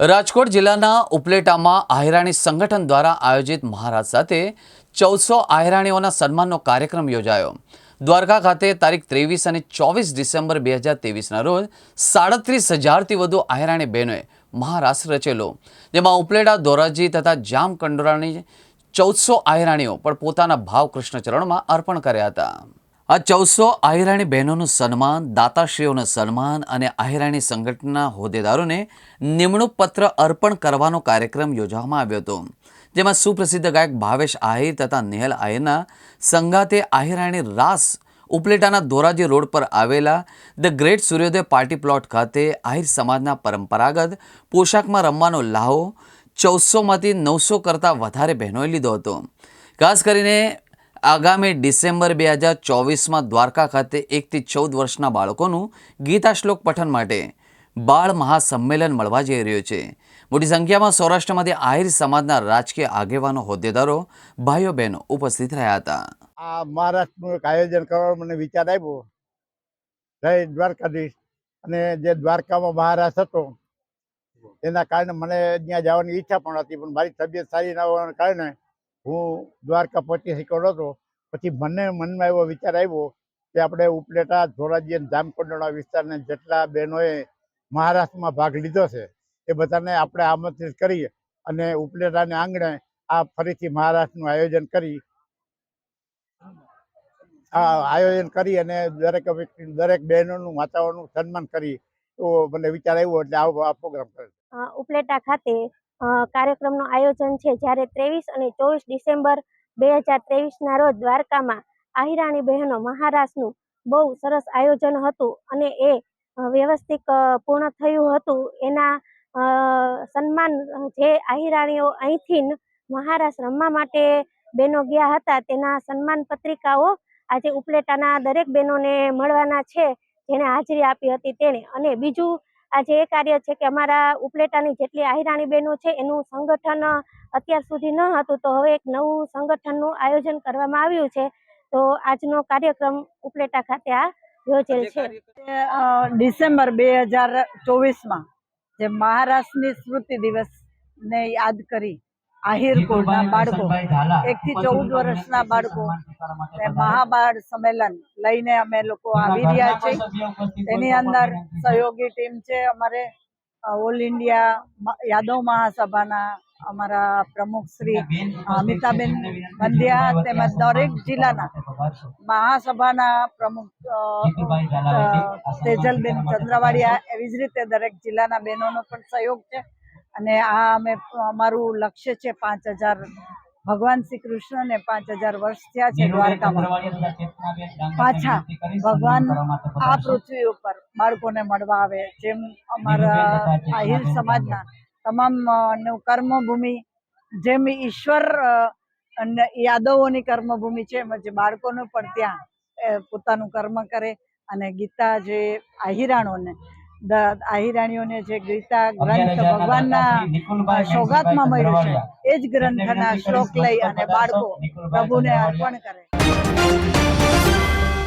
રાજકોટ જિલ્લાના ઉપલેટામાં આહિરાણી સંગઠન દ્વારા આયોજિત મહારાજ સાથે ચૌદસો આહિરાણીઓના સન્માનનો કાર્યક્રમ યોજાયો. દ્વારકા ખાતે તારીખ ત્રેવીસ અને ચોવીસ ડિસેમ્બર બે હજાર તેવીસના રોજ સાડત્રીસ હજારથી વધુ આહિરાણી બહેનોએ મહારાષ્ટ્ર રચેલો. જેમાં ઉપલેટા, ધોરાજી તથા જામ કંડોરાની ચૌદસો આહિરાણીઓ પણ પોતાના ભાવ કૃષ્ણ ચરણમાં અર્પણ કર્યા હતા. આ ચૌદસો આહિરાણી બહેનોનું સન્માન, દાતાશ્રીઓનું સન્માન અને આહિરાણી સંગઠનના હોદ્દેદારોને નિમણૂક પત્ર અર્પણ કરવાનો કાર્યક્રમ યોજવામાં આવ્યો હતો. જેમાં સુપ્રસિદ્ધ ગાયક ભાવેશ આહિર તથા નેહલ આહિરના સંગાતે આહિરાણી રાસ ઉપલેટાના ધોરાજી રોડ પર આવેલા the great Suryoday party plot ખાતે આહિર સમાજના પરંપરાગત પોશાકમાં રમવાનો લાહો ચૌદસોમાંથી નવસો કરતાં વધારે બહેનોએ લીધો હતો. ખાસ કરીને આગામી ડિસેમ્બર બે હજાર ચોવીસમાં દ્વારકા ખાતે એકથી ચૌદ વર્ષના બાળકોનું ગીતા શ્લોક પઠન માટે બાળ મહાસંમેલન મળવા જઈ રહ્યું છે. મોટી સંખ્યામાં સૌરાષ્ટ્રમાંથી આહિર સમાજના રાજકીય આગેવાનો, હોદ્દેદારો ભાઈઓ બહેનો ઉપસ્થિત રહ્યા હતા. આ મહારાષ્ટ્રનું એક આયોજન કરવાનો મને વિચાર આવ્યો. જય દ્વારકાધીશ. અને જે દ્વારકામાં મહારાજ હતો, એના કારણે મને ત્યાં જવાની ઈચ્છા પણ હતી, પણ મારી તબિયત સારી ના હોવાના કારણે હું દ્વારકા પહોંચી શક્યો હતો. પછી મને મનમાં એવો વિચાર આવ્યો કે આપણે ઉપલેટા ધોરાજી અને જામકુંડોળા વિસ્તારને જેટલા બહેનોએ મહારાષ્ટ્રમાં ભાગ લીધો છે, એ બધાને આપણે આમંત્રિત કરી અને ઉપલેટાને આંગણે આ ફરીથી મહારાષ્ટ્રનું આયોજન કરી. આ આયોજન કરી અને દરેક વ્યક્તિ દરેક બહેનોનું, માતાઓનું સન્માન કરી તો મને વિચાર આવ્યો એટલે આવો આ પ્રોગ્રામ કરે ઉપલેટા ખાતે કાર્યક્રમનું આયોજન છે. જ્યારે ત્રેવીસ અને ચોવીસ ડિસેમ્બર બે હજાર ત્રેવીસના રોજ દ્વારકામાં આહિરાણી બહેનો મહારાસનું બહુ સરસ આયોજન હતું અને એ વ્યવસ્થિત પૂર્ણ થયું હતું. એના સન્માન જે આહિરાણીઓ અહીંથી મહારાષ્ટ્ર રમવા માટે બહેનો ગયા હતા, તેના સન્માન પત્રિકાઓ આજે ઉપલેટાના દરેક બહેનોને મળવાના છે. જેણે હાજરી આપી હતી તેણે. અને બીજું આજે એ કાર્ય છે કે અમારા ઉપલેટાની જેટલી આહિરાણી બહેનો છે એનું સંગઠન અત્યાર સુધી ન હતું તો હવે એક નવું સંગઠનનું આયોજન કરવામાં આવ્યું છે. તો આજનો કાર્યક્રમ ઉપલેટા ખાતે આ યોજેલ છે. ડિસેમ્બર બે હજાર ચોવીસમાં જે મહારાષ્ટ્રની સ્મૃતિ દિવસને યાદ કરી આહિર બાળકો બાળકો એકથી ચૌદ વર્ષના બાળકો મહાબાળ સંમેલન લઈને અમે લોકો આવી રહ્યા છીએ. તેની અંદર સહયોગી ટીમ છે અમારે ઓલ ઇન્ડિયા યાદવ મહાસભાના અમારા પ્રમુખ શ્રી અમિતાબેન બંધિયા તેમજ દરેક જિલ્લાના મહાસભાના પ્રમુખ તેજલબેન ચંદ્રવાડિયા એવી જ રીતે દરેક જિલ્લાના બહેનોનો પણ સહયોગ છે. અને આ અમે અમારું લક્ષ્ય છે પાંચ હજાર ભગવાન શ્રી કૃષ્ણને પાંચ હજાર વર્ષ થયા છે દ્વારકામાં. પાછા ભગવાન આ પૃથ્વી ઉપર બાળકોને મળવા આવે જેમ અમારા આહિર સમાજના તમામ કર્મભૂમિ જેમ ઈશ્વર અને યાદવોની કર્મભૂમિ છે એમ જ બાળકોનું પણ ત્યાં પોતાનું કર્મ કરે અને ગીતા જે આહિરાણોને આહિરાણીઓને જે ગીતા ગ્રંથ ભગવાનના સોગાતમાં મળ્યું છે. એ જ ગ્રંથના શ્લોક લઈ અને બાળકો પ્રભુને અર્પણ કરે.